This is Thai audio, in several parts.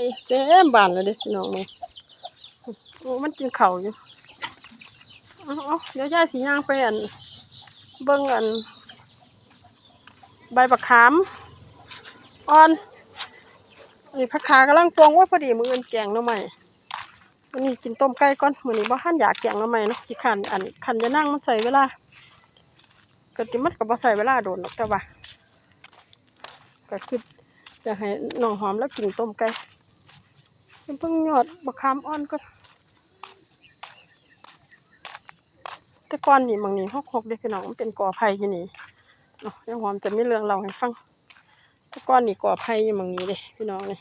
ไอ้เต็มบ้านเลยเด้พี่น้องมึงโอ้มันกินเข่าอยู่เดี๋ยวยายสีย่างไปอันเบิ่งอัน ใบบักขามอ่อนอันนี้ผักขากำลังปวงว่าพอดีมืออนแกงหน่อไม้วันนี้กินต้มไก่ก่อนมือนี้บ่ทันอยากแกงหน่อไม้เนาะที่ขันอันขันจะนั่งมันใส่เวลาก็ติมันก็บ่ใส่เวลาโดนหรอกแต่ว่าก็คือจะให้น้องหอมแล้วกินต้มไก่ เพิ่งหยอดบักขามอ่อนก่อนแต่ก่อนนี่บางนี้ฮอกเด้พี่น้องมันเป็นก่อไผ่อยู่นี่เนาะเดี๋ยวหอมจะไมีเรื่องเล่าให้ฟังแต่ก้อนนี่ก่อไผ่อยู่หมองนี้เลยพี่น้องนี่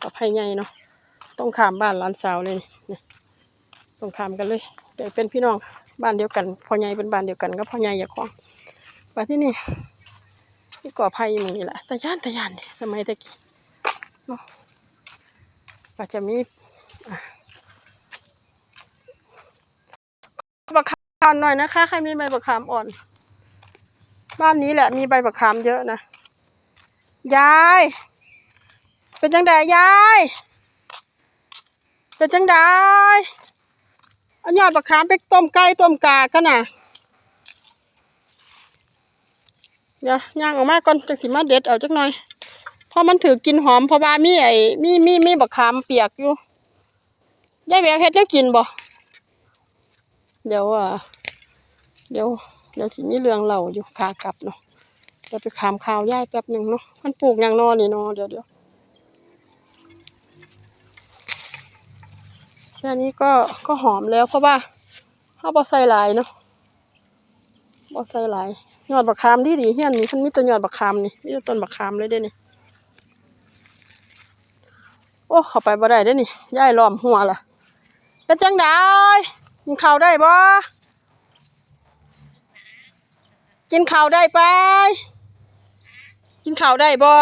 ก่อไผ่ใหญ่เนาะต้องขามบ้านหลานสาวเลยนี่ต้องขามกันเลยเดี๋ยวเป็นพี่น้องบ้านเดียวกันพ่อใหญ่เป็นบ้านเดียวกันก็พ่อใหญ่อย่าคล้องมาที่นี่นี่ก่อไผ่อยู่หมองนี้แหละตะย่านตะย่านเด้สมัยตะกี้เนาะ ก็จะมีบักขามหน่อยนะคะ ใครมีใบบักขามอ่อน บ้านนี้แหละมีใบบักขามเยอะนะยาย เป็นจังไดยายเป็นจังไดเอายอดบักขามไปต้มไก่ต้มกากันนะเดี๋ยวย่างออกมาก่อนจังสิมาเด็ดเอาจักหน่อย พราะมันถือกินหอมเพราะว่ามีไอ้มีมีมีบักขามเปียกอยู่ยายแววเฮ็ดแล้วกินบ่เดี๋ยวอะเดี๋ยวเดี๋ยวสิมีเรื่องเล่าอยู่ขากลับเนาะเดี๋ยวไปขามข่าวยายแป๊บหนึ่งเนาะมันปลูกอย่างนอนี่เนาะเดี๋ยวเดี๋ยวแค่นี้ก็ก็หอมแล้วเพราะว่าเขาวบอใส่หลายเนาะบอใส่หลายยอดบักขามดีดีเฮี้ยนนี่มันมีแต่ยอดบักขามนี่มีแต่ต้นบักขามเลยเด้นี่ โอ้เข้าไปบ่ได้เด้นี่ย่ายล้อมหัวล่ะเป็นจังไดกินข้าวได้บ่กินข้าวได้ไป กินข้าวได้บ่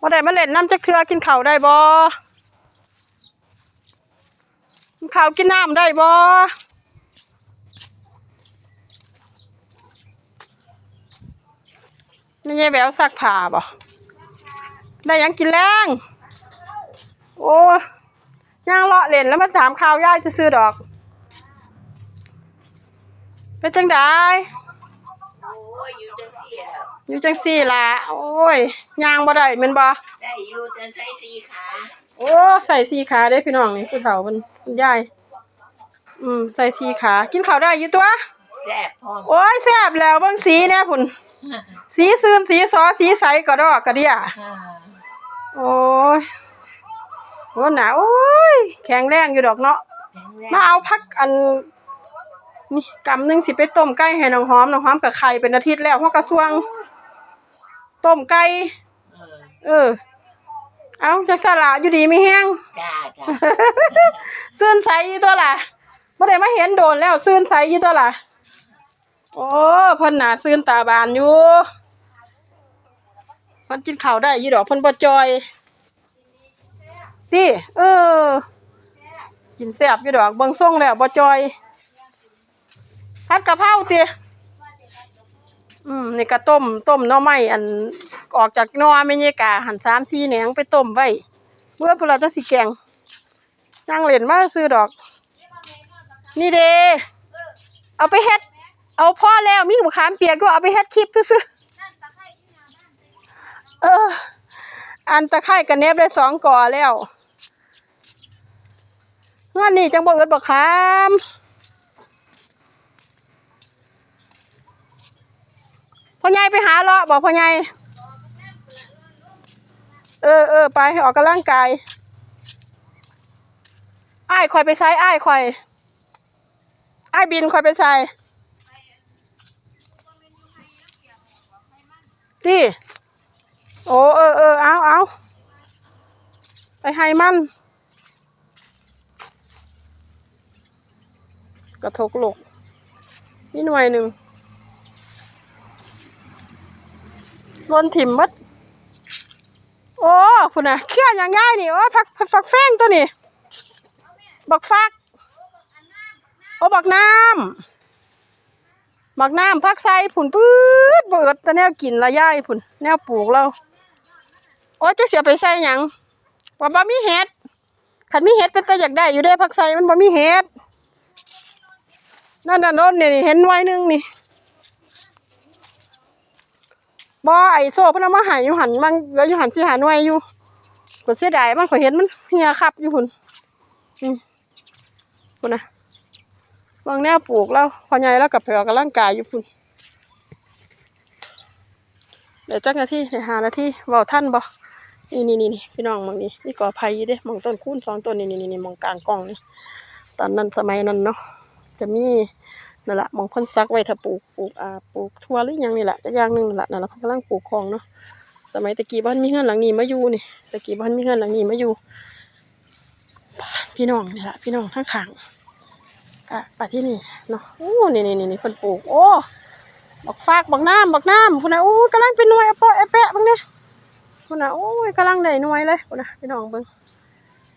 บ่ได้มาเล่นน้ำจักเทือกินข้าวได้บ่กินข้าวกินน้ำได้บ่ไม่ใช่แววซักผ้าบ่ ได้หยังกินแรงโอ้ย่างเลาะเล่นแล้วมาถามข่าวยายจะซื้อๆดอกเป็นจังไดโอ้ยอยู่จังสี่แล้วอยู่จังสี่ล่ะโอ้ยย่างบ่ได้แม่นบ่ได้อยู่จังใส่สีขาโอ้ใส่สี่ขาเด้พี่น้องนี่ผู้เฒ่าเพิ่นคุณยายอืมใส่สี่ขา กินข้าวได้อยู่ตัวแซ่บพร้อมโอ้ยแซ่บแล้วเบิ่งสีแน่พุ่นสีซื่นสีสอสีใสกระดอกกระเดียอ่า โอ้ยโอ้หนาโอ้ยแข็งแรงอยู่ดอกเนาะแข็งแรงมาเอาพักอันนี่กำหนึ่งสิไปต้มไก่ให้น้องหอมน้องหอมกับไข่เป็นอาทิตย์แล้วเพราะกระทรวงต้มไก่เออ เออเอาจักสละอยู่ดีไม่แห้งจ้าจ้าซื่นใสอยู่ตัวล่ะบ่ได้มาเห็นโดนแล้วซื่นใสอยู่ตัวล่ะโอ้เพิ่นน่ะซื่นตาบานอยู่ เพิ่นกินข้าวได้ยู่ดอกเพิ่นบ่จอยติเออ กินแซ่บยู่ดอกเบิ่งทรงแล้วบ่จอยผัดกะเพราติอืมนี่ก็ต้มต้มหน่อไม้อันออกจากหนอแม่ยายกาหั่น3-4แหนงไปต้มไว้เมื่อพุ่นละจังสิแกงนั่งเล่นมาซื้อดอก นี่เด้เอาไปเฮ็ด เอาพ่อแล้วมีบุขามเปียกก็เอาไปเฮ็ดคลิปซื้อ เออ อันตะไคร่กันเนบได้สองก่อแล้วเงื่อนนี่จังบ่เอิดบักขามพ่อใหญ่ไปหาเลาะบอกพ่อใหญ่เออเออไปออกกำลังกายอ้ายคอยไปใช้อ้ายคอยอ้ายบินคอยไปใส่ที่ อ้เออเออเอาเอาไปให้มัน กระทกหลกนี่หน่วยหนึ่งลนถิ่มมัดโอ้คุณน่ะเขี้ยอย่างง่ายนี่โอ้พักพักฟักแฟงตัวนี้บักฟัก โอ้บักน้ำบักน้ำฟักใส่ผุนปื๊ดเบิดแต่แนวกินละย่ายผุนแนวปลูกเรา อ้จะเสียไปใส่หยังว่าบ่มีเห็ดคันมีเห็ดเป็นตาอยากได้อยู่เด้ผักใส่มันบ่มีเห็ดนั่นน่ะโน่นนี่เห็นหน่วยหนึงนี่บ่ไอโซ่เพิ่นเอามาให้อยู่หันมันเลืออยู่หันสิหาหน่วยอยู่ก็เสียดายมันขอเห็นมันเหี่ยคับอยู่พุ่นอืมพุ่นน่ะบางแนวปลูกแล้วพอใหญ่แล้วกับไปออกกำลังกายอยู่พุ่นเดี๋ยวจักนาทีเดี๋ยวหานาทีเว้าท่านบ่นี่ นี่นี่นี่พี่น้องมองนี่นี่ก่อไผ่อยู่เด้มองต้นคูณสองต้นนี่นี่นี่มองกลางกล้องนี่ตอนนั้นสมัยนั้นเนาะจะมีนั่นแหละมองพ่นซักไว้ถ้าปลูกปลูกอ่าปลูกทั่วหรือยังนี่แหละจักอย่างหนึงนั่นแหละนั่นแหละเพิ่นกำลังปลูกของเนาะสมัยตะกี้บ้านมีเฮือนหลังนี้มาอยู่นี่ตะกี้บ้านมีเฮือนหลังนี้มาอยู่พี่น้องนี่แหละพี่น้องทั้งข้างก็ไปที่นี่เนาะโอ้นี่นี่นี่นี่พ่นปลูก โอ้บักฟากบักน้ำบักน้ำพุ่นน่ะโอ้กำลังเป็นหน่วยอเปะแอะแปะเบิ่งเด้ พุ่นน่ะโอ้ยกำลังได้หน่วยเลยพุ่นน่ะพี่น้องเบิ่ง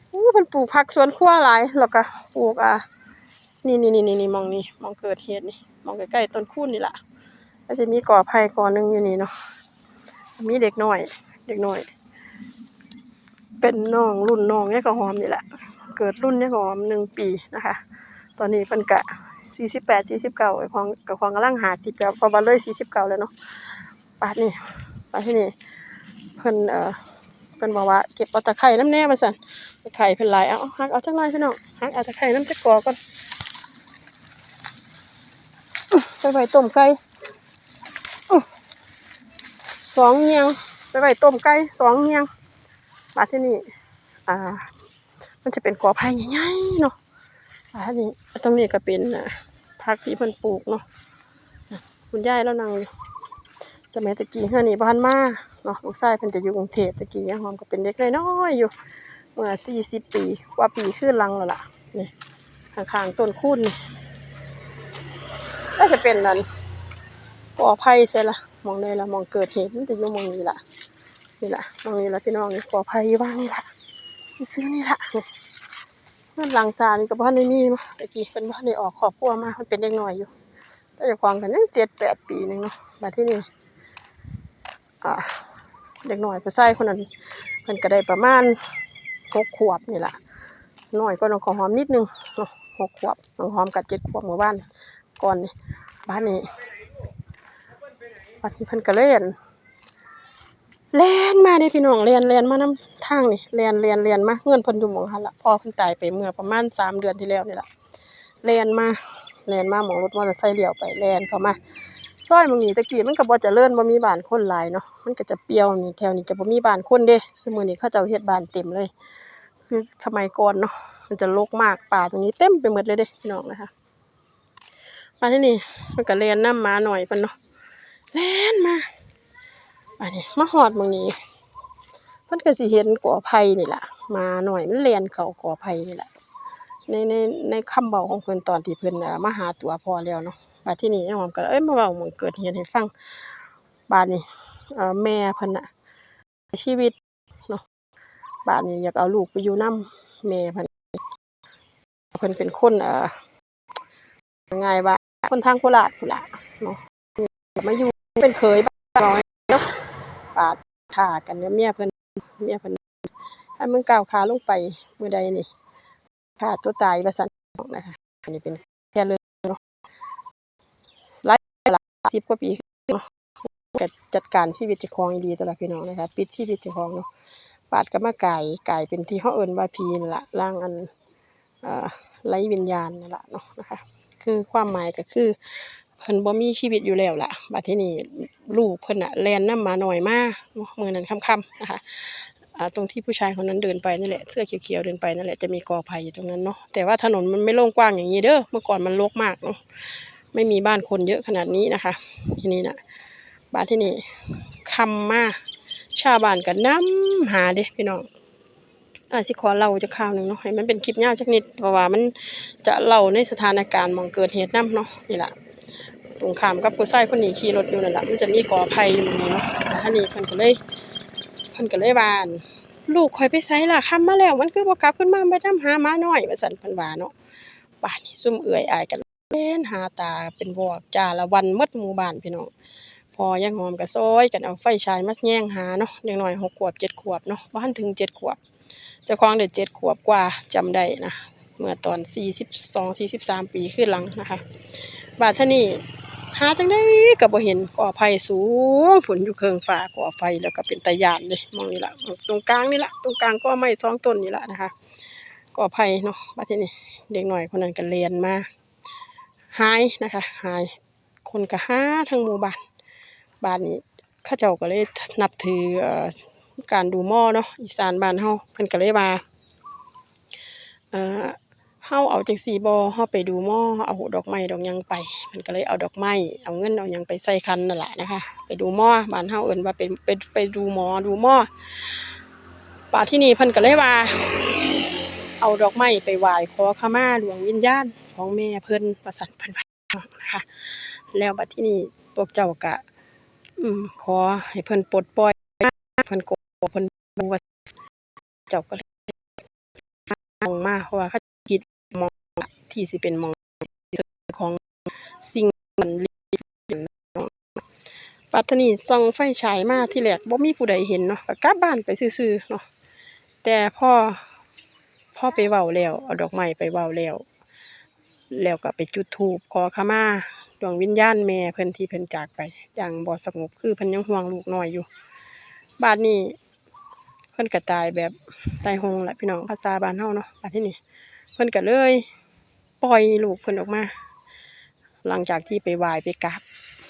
โอ้ยเพิ่นปลูกผักสวนครัวหลายแล้วก็ปลูกอ่านี่นี่นี่นี่นี่มองนี่มองเกิดเหตุนี่มองใกล้ๆต้นคูนนี่แหละก็จะมีก่อไผ่ก่อหนึงอยู่นี่เนาะมีเด็กน้อย เด็กน้อย เป็นน้องรุ่นน้องเนี่ยก็หอมนี่แหละ เกิดรุ่นเนี่ยก็หอมหนึ่งปีนะคะ ตอนนี้เพิ่นกะสี่สิบแปดสี่สิบเก้าไอ้ของกับของกำลังหาสิบแล้วพอบัเลยสี่สิบเก้าแล้วเนาะปาดนี่ปาดที่นี่ เพิ่นเอ่อเพิ่นบอกว่าเก็บเอาตะไคร่น้ำแน่มาสั่นตะไคร่เพิ่นหลายเอาเอาหักเอาจังไรพี่น้องหักเอาตะไคร่น้ำจะกอก่อนไปไว้ต้มไก่อื้อสองเงียงไปไว้ต้มไก่สองเงียงปาที่นี่อ่า มันจะเป็นกอไผ่ใหญ่ๆเนาะอันนี้ตรงนี้ก็เป็นอะผักที่เพิ่นปลูกเนาะคุณยายแล้วนั่งอยู่สมัยตะกี้เฮือนี่บ้านมา เนาะลูกชายเพิ่นจะอยู่กรุงเทพตะกี้ยังหอมก็เป็นเด็กน้อยๆอยู่ เมื่อสี่สิบปีกว่าปีขึ้นลังแล้วล่ะนี่ข้างๆต้นคูนนี่น่าจะเป็นนั่นก่อไผ่ใช่ละมองได้ละมองเกิดเหตุมันจะอยู่มองนี้ละนี่ละมองนี้ละพี่น้องนี่ก่อไผ่อยู่บ้างนี่ละซื้อนี่ละนี่นหลังจานกับบ้านในนี่มาตะกี้เป็นบ้านในออกครอบครัวมามันเป็นเด็กน้อยอยู่แต่จะควงกันยังเจ็ดแปดปีหนึ่งเนาะมาที่นี่อ่า เด็กน้อยผู้ชายคนนั้นเพิ่นก็ได้ประมาณหกขวบนี่แหละน้อยก็น้องขอหอมนิดนึงหกขวบน้องหอมกับเจ็ดขวบหมู่บ้านก่อนนี่บ้านนี้บ้านนี้เพิ่นก็เล่นแล่นมาเด้พี่น้องเรียนเรียนมานำทางนี่เรียนเรียนเรียนมาเงื่อนเพิ่นอยู่หมองหันละพ่อเพิ่นตายไปเมื่อประมาณสามเดือนที่แล้วนี่แหละเรียนมาเรียนมาหมองรถมอเตอร์ไซค์เลี้ยวไปเรียนเข้ามา ซอยมองนี้ตะกี้มันก็บ่เจริญบ่มีบ้านคนหลายเนาะมันก็จะเปรี้ยวนี่แถวนี้จะบ่มีบ้านคนเด้ซุมื้อนี้เขาเจ้าเฮ็ดบ้านเต็มเลย คือสมัยก่อนเนาะมันจะรกมากป่าตรงนี้เต็มไปหมดเลยเด้พี่น้องนะคะมาที่นี่มันก็เรียนน้ำมาหน่อยเพิ่นเนาะแล่นมาอันนี้มาฮอดมองนี้เพิ่นก็สิเห็นกอไผ่นี่ล่ะมาหน่อยมันเลียนเขากอไผ่นี่ล่ะในในในคำเว้าของเพิ่นตอนที่เพิ่นเอ่อมาหาตัวพอแล้วเนาะ บัดที่นี้ยายหอมก็เลยเอ้ยมาเว้าหม้องเกิดเหตุให้ฟังบาดนี้เอ่อแม่เพิ่นน่ะชีวิตเนาะบาดนี้อยากเอาลูกไปอยู่นํแม่เพิ่นเพิ่นเป็นคนเอ่อง่ายว่าคนทางโคราชพุ่นล่ะเนาะมาอยู่เป็นเคยบ้านน้อยเนาะบาดฆ่ากันกับเมียเพิ่นเมียเพิ่นถ้ามึงก้าวขาลงไปเมื้อใดนี่ฆ่าตัวตายว่าซั่นนะคะอันนี้เป็นแค่เรื่องเนาะหลายหลาย สิบกว่าปีเนาะจัดการชีวิตเจ้าของดีตัวละพี่น้องนะคะปิดชีวิตเจ้าของเนาะปาดก็มากายกายเป็นที่เฮาเอิ้นว่าผีนั่นล่ะร่างอันอไร้วิญญาณนั่นล่ะเนาะนะคะคือความหมายก็คือเพิ่นบ่มีชีวิตอยู่แล้วล่ะบัดที่นี้ลูกเพิ่นน่ะแล่นนำมาหน้อยมาเนาะมื้อนั้นค่ำๆนะคะตรงที่ผู้ชายคนนั้นเดินไปนั่นแหละเสื้อเขียวๆเดินไปนั่นแหละจะมีกอไผ่อยู่ตรงนั้นเนาะแต่ว่าถนนมันไม่โล่งกว้างอย่างนี้เด้อเมื่อก่อนมันรกมากเนาะ ไม่มีบ้านคนเยอะขนาดนี้นะคะ ที่นี้นะบ้านที่นี่คำมาชาวบ้านก็นำหาเด้พี่น้องอาสิขอเล่าจะข่าวหนึ่งเนาะให้มันเป็นคลิปยาวจักนิดเพราะว่ามันจะเล่าในสถานการณ์มองเกิดเหตุนํเนาะนี่แหละตรงขามกับผู้ชายคนนี้ขี่รถอยู่นั่นแหละมันจะมีก่อไผ่อยู่ตรงนี้เนาะแล้วทีนี้เพิ่นก็เลยเพิ่นก็เลยว่าน ลูกข่อยไปไสล่ะค่ำมาแล้ว มันคือบ่กลับขึ้นมาไปนำหาหมาหน้อยว่าซั่นเพิ่นว่าเนาะป่านนี้ซุ่มเอื้อยอายกัน เล่นหาตาเป็นวอกจ้าละวันหมดหมู่บ้านพี่น้อง พอย่างหอมก็ซอยกันเอาไฟฉายมาแย่งหาเนาะเด็กน้อยหกขวบเจ็ดขวบเนาะบ่ทันถึงเจ็ดขวบ เจ้าของได้เจ็ดขวบกว่าจำได้นะ เมื่อตอนสี่สิบสองสี่สิบสามปีขึ้นหลังนะคะบาดท่านี้หาจังได้ก็บ่เห็นก่อไผ่สูงผลอยู่เคิงฟ้าก่อไฟแล้วก็เป็นตะยานเลยมองนี่ละตรงกลางนี่ละตรงกลางก็ไม้สองต้นนี่ละนะคะก่อไผ่เนาะบาดท่านี้เด็กหน่อยคนนั้นก็เรียนมา หายนะคะหายคนก็หาทั้งหมู่บ้านบ้านนี้ข้าเจ้าก็เลยนับถือการดูหม้อเนาะอีสานบ้านเฮาเพิ่นก็เลยว่าเอ่อเฮาเอาจังซี่บ่เฮาไปดูหม้อเอาดอกไม้ดอกหยังไปมันก็เลยเอาดอกไม้เอาเงินเอาหยังไปใส่คันนั่นแหละนะคะ ไปดูหม้อบ้านเฮาเอิ้นว่าเป็นไปไปดูหมอดูหม้อป่าที่นี่เพิ่นก็เลยว่า เอาดอกไม้ไปไหว้ขอขมาดวงวิญญาณ ของแม่เพิ่นประสันเพิ่นว่านะคะ แล้วบัดที่นี่พวกเจ้าก็ขอให้เพิ่นปลดปล่อยเพิ่นก็เพิ่นบ่ว่าเจ้าก็เลยมองมาเพราะว่าเขาคิดมองที่สิเป็นมองของสิ่งมันลี้ลับปัตตานีส่องไฟฉายมาที่แรกบ่มีผู้ใดเห็นเนาะก็กลับบ้านไปซื่อๆเนาะแต่พ่อพ่อไปเว้าแล้วเอาดอกไม้ไปเว้าแล้ว แล้วก็ไปจุดธูปขอขมาดวงวิญญาณแม่เพิ่นที่เพิ่นจากไป อย่างบ่สงบคือเพิ่นยังห่วงลูกน้อยอยู่บ้านนี้เพิ่นก็ตายแบบตายโหงละพี่น้องภาษาบ้านเฮาเนาะบ้านที่นี่เพิ่นก็เลยปล่อยลูกเพิ่นออกมา หลังจากที่ไปไหว้ไปกราบ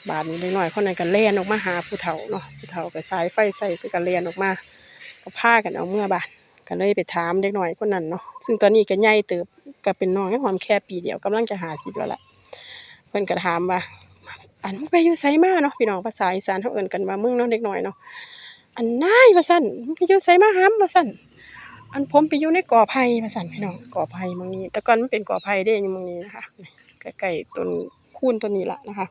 บาดนี้น้อยคนนั้นก็แล่นออกมาหาผู้เฒ่าเนาะผู้เฒ่าก็สายไฟใส่เพิ่นก็แล่นออกมาก็พากันเอาเมื่อบาน ก็เลยไปถามเด็กน้อยคนนั้นเนาะซึ่งตอนนี้ก็ใหญ่เติบก็เป็นน้องยังหอมแค่ปีเดียวกำลังจะหาสิบแล้วล่ะเพิ่นก็ถามว่า อันมึงไปอยู่ไสมาเนาะพี่น้องภาษาอีสานเขาเอิ้นกันว่ามึงเนาะเด็กน้อยเนาะอันนายว่าซั่นมึงไปอยู่ไสมาหำว่าซั่นอันผมไปอยู่ในกอไผ่มาสั่นพี่น้องกอไผ่มองนี้ แต่ก่อนมันเป็นกอไผ่เด้อยู่มองนี้นะคะนี่ใกล้ๆต้นคูนต้นนี้ละนะคะ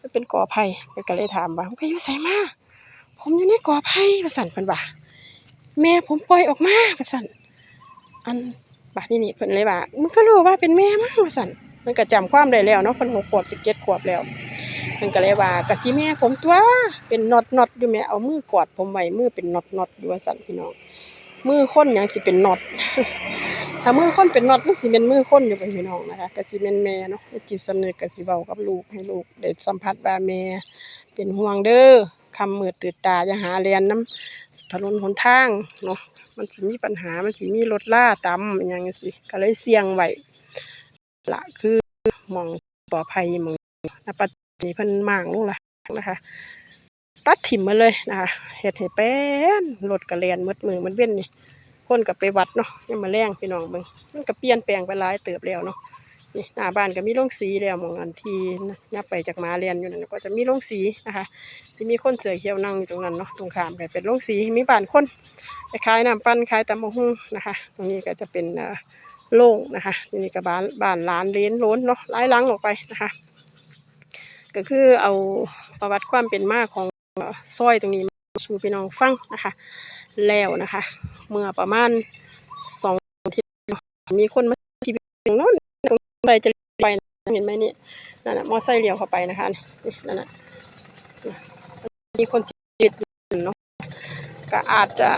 มันเป็นกอไผ่เพิ่นก็เลยถามว่าไปอยู่ไสมาผมอยู่ในกอไผ่ว่าสั่นเพิ่นว่า แม่ผมปล่อยออกมาว่าสั่นอันบาดนี้นี่เพิ่นเลยว่ามึงก็รู้ว่าเป็นแม่มั้งว่าสั่นมันก็จำความได้แล้วเนาะเพิ่นหกขวบสิบเจ็ดขวบแล้วเพิ่นก็เลยว่ากะสิแม่ผมตัวเป็นน็อตน็อตอยู่แม่เอามือกอดผมไว้มือเป็นน็อตน็อตอยู่ว่าสั่นพี่น้องมือคนหยังสิเป็นน็อตถ้ามือคนเป็นน็อตมันสิเป็นมือคนอยู่เป็นพี่น้องนะคะก็สิเป็นแม่เนาะจิตสำนึกก็สิเว้ากับลูกให้ลูกได้สัมผัสว่าแม่เป็นห่วงเด้อ คำมืดตื่นตาอย่าหาเรียนน้ำถนนหนทางเนาะมันสิมีปัญหามันสิมีรถล่าตำอย่างจังซี่ก็เลยเสี่ยงไว้ละคือมองปลอดภัยมองณปัจจุบันนี้เพิ่นมางลงละนะคะ ตัดถิ่มมาเลยนะคะเฮ็ดให้แป้นรถกระเรียนหมดมือมันเว้นนี่คนกับไปวัดเนาะยังมาแรงพี่น้องเบิ่งมันก็เปลี่ยนแปลงไปหลายเติบแล้วเนาะ นี่หน้าบ้านก็มีโรงสีแล้วมองอันที่นับไปจากมาเรียนอยู่นั่นก็จะมีโรงสีนะคะ ที่มีคนเสือเขียวนั่งอยู่ตรงนั้นเนาะตรงขามก็เป็นโรงสีมีบ้านคนไปขายน้ำปั้นขายตำมะฮุ่งนะคะ ตรงนี้ก็จะเป็นร่อโล่งนะคะนี่ก็บ้านบ้านล้านเลนล้นเนาะหลายหลังออกไปนะคะ ก็คือเอาประวัติความเป็นมาของซอยตรงนี้มาสู่พี่น้องฟังนะคะ แล้วนะคะ เมื่อประมาณสองทิตย์เนาะมีคนมาที่ตรงโน้น ใดจะไปเห็นไหมนี่นั่นน่ะมอไซค์เลี้ยวเข้าไปนะคะนี่นั่นน่ะมีคนเสียชีวิตอยู่เนาะก็อาจจะ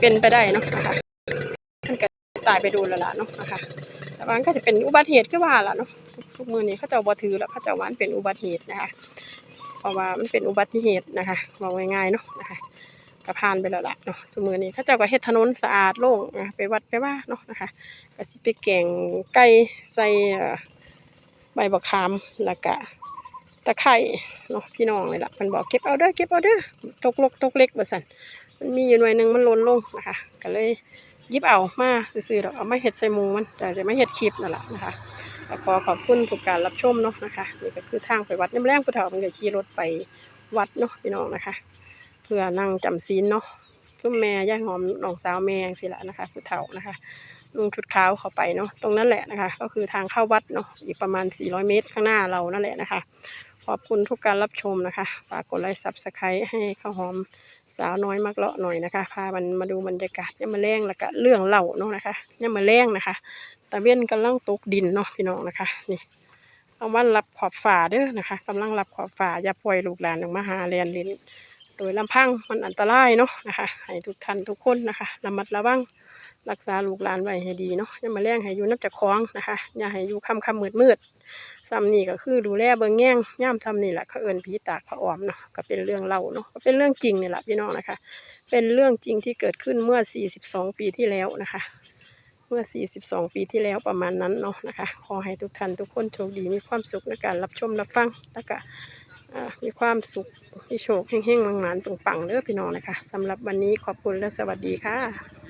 เป็นไปได้เนาะนะคะท่านก็ตายไปดูแล้วล่ะเนาะนะคะแต่ว่ามันก็จะเป็นอุบัติเหตุก็ว่าล่ะเนาะทุกมือนี้เขาเจ้าบ่ถือแล้วเขาเจ้าว่ามันเป็นอุบัติเหตุนะคะเพราะว่ามันเป็นอุบัติเหตุนะคะว่าง่ายๆเนาะนะคะ ก็ผ่านไปแล้วล่ะเนาะสมือนี้เขาเจ้าก็เฮ็ดถนนสะอาดโล่งนะไปวัดไปว่าเนาะนะคะก็สิไปแกงไก่ใส่ใบบักขามแล้วก็ตะไคร้เนาะพี่น้องเลยล่ะเพิ่นบอกเก็บเอาเด้อเก็บเอาเด้อตกลกตกเล็กว่าซั่นมันมีอยู่หน่วยหนึ่งมันล่นลงนะคะก็เลยยิบเอามาซื่อๆดอกเอามาเฮ็ดใส่มูมันแต่จะไม่เฮ็ดคลิปนั่นแหละนะคะขอขอบคุณทุกการรับชมเนาะนะคะนี่ก็คือทางไปวัดน้ำแรงผู้เฒ่ามันก็ขี่รถไปวัดเนาะพี่น้องนะคะ พื่อนั่งจำศีลเนาะซุ้มแม่ย่าหอมน้องสาวแม่สิละนะคะผู้เฒ่านะคะลุงชุดขาวเข้าไปเนาะตรงนั้นแหละนะคะ ก็คือทางเข้าวัดเนาะอีกประมาณ 400 เมตรข้างหน้าเรานั่นแหละนะคะ ขอบคุณทุกการรับชมนะคะ ฝากกดไลค์ซับสไครต์ให้ข้าวหอมสาวน้อยมักเลาะหน่อยนะคะ พามันมาดูบรรยากาศย่ามาแรงแล้วก็เรื่องเล่าเนาะนะคะย่ามาแรงนะคะตะเว้นกำลังตกดินเนาะพี่น้องนะคะนี่อเอาวันรับขอบฝาเด้อนะคะกำลังรับขอบฝาอย่าปล่อยลูกหลานออกมาหาเรียนลิ้น โดยลำพังมันอันตรายเนาะนะคะให้ทุกท่านทุกคนนะคะระมัดระวังรักษาลูกหลานไว้ให้ดีเนาะอย่ามาแรงให้อยู่น้ำจากคลองนะคะ อย่าให้อยู่ค่ำค่ำมืดมืดซ้ำนี่ก็คือดูแลเบิ่งแง่งย่ามซ้ำนี่แหละเขาเอินผีตากพระออมเนาะก็เป็นเรื่องเล่าเนาะก็เป็นเรื่องจริงนี่แหละพี่น้องนะคะ เป็นเรื่องจริงที่เกิดขึ้นเมื่อ 42 ปีที่แล้วนะคะ เมื่อ 42 ปีที่แล้วประมาณนั้นเนาะนะคะขอให้ทุกท่านทุกคนโชคดีมีความสุขในการรับชมรับฟังแล้วก็มีความสุข มีโชคแห่งๆมังงานปังๆเด้อพี่น้องนะคะสำหรับวันนี้ขอบคุณและสวัสดีค่ะ